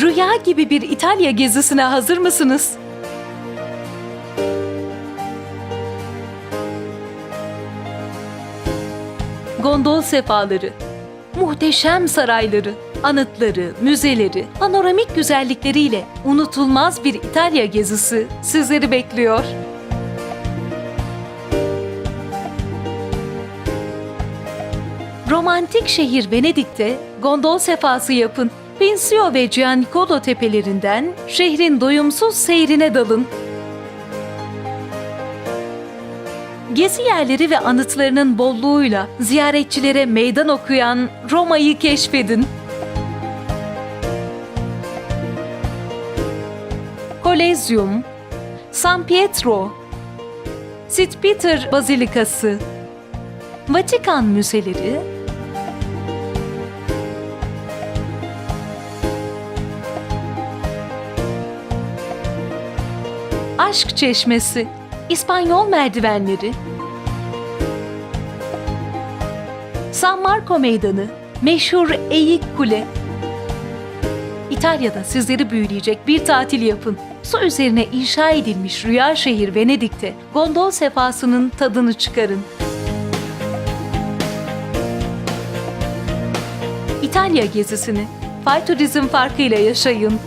Rüya gibi bir İtalya gezisine hazır mısınız? Gondol sefaları, muhteşem sarayları, anıtları, müzeleri, panoramik güzellikleriyle unutulmaz bir İtalya gezisi sizleri bekliyor. Romantik şehir Venedik'te gondol sefası yapın. Pincio ve Gianicolo tepelerinden şehrin doyumsuz seyrine dalın. Gezi yerleri ve anıtlarının bolluğuyla ziyaretçilere meydan okuyan Roma'yı keşfedin. Kolezyum, San Pietro, St. Peter Bazilikası, Vatikan müzeleri, Aşk Çeşmesi, İspanyol merdivenleri, San Marco Meydanı, meşhur Eğik Kule. İtalya'da sizleri büyüleyecek bir tatil yapın. Su üzerine inşa edilmiş rüya şehir Venedik'te gondol sefasının tadını çıkarın. İtalya gezisini Fay Turizm farkıyla yaşayın.